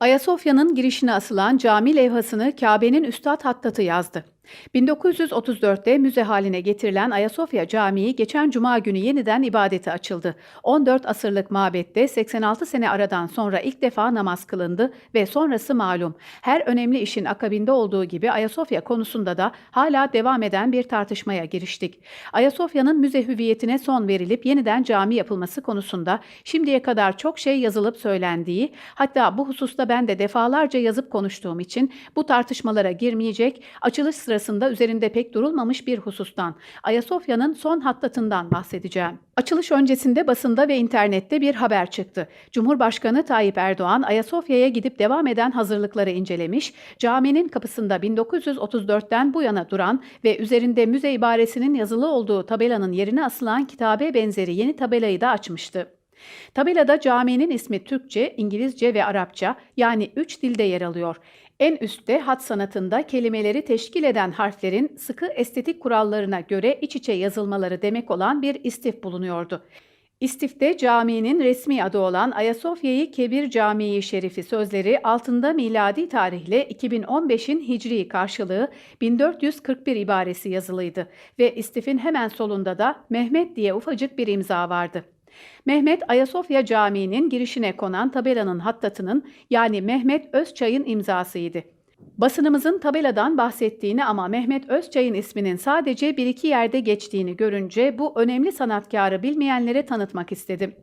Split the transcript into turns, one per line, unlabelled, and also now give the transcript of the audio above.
Ayasofya'nın girişine asılan cami levhasını Kabe'nin Üstad Hattat'ı yazdı. 1934'te müze haline getirilen Ayasofya Camii geçen cuma günü yeniden ibadete açıldı. 14 asırlık mabette 86 sene aradan sonra ilk defa namaz kılındı ve sonrası malum. Her önemli işin akabinde olduğu gibi Ayasofya konusunda da hala devam eden bir tartışmaya giriştik. Ayasofya'nın müze hüviyetine son verilip yeniden cami yapılması konusunda şimdiye kadar çok şey yazılıp söylendiği, hatta bu hususta ben de defalarca yazıp konuştuğum için bu tartışmalara girmeyecek, açılış sırasında üzerinde pek durulmamış bir husustan, Ayasofya'nın son hattatından bahsedeceğim. Açılış öncesinde basında ve internette bir haber çıktı. Cumhurbaşkanı Tayyip Erdoğan Ayasofya'ya gidip devam eden hazırlıkları incelemiş, caminin kapısında 1934'ten bu yana duran ve üzerinde müze ibaresinin yazılı olduğu tabelanın yerine asılan kitabe benzeri yeni tabelayı da açmıştı. Tabelada caminin ismi Türkçe, İngilizce ve Arapça yani üç dilde yer alıyor. En üstte hat sanatında kelimeleri teşkil eden harflerin sıkı estetik kurallarına göre iç içe yazılmaları demek olan bir istif bulunuyordu. İstifte caminin resmi adı olan Ayasofya'yı Kebir Camii Şerifi sözleri altında miladi tarihle 2015'in hicri karşılığı 1441 ibaresi yazılıydı ve istifin hemen solunda da Mehmet diye ufacık bir imza vardı. Mehmet Ayasofya Camii'nin girişine konan tabelanın hattatının yani Mehmet Özçay'ın imzasıydı. Basınımızın tabeladan bahsettiğini ama Mehmet Özçay'ın isminin sadece bir iki yerde geçtiğini görünce bu önemli sanatkarı bilmeyenlere tanıtmak istedim.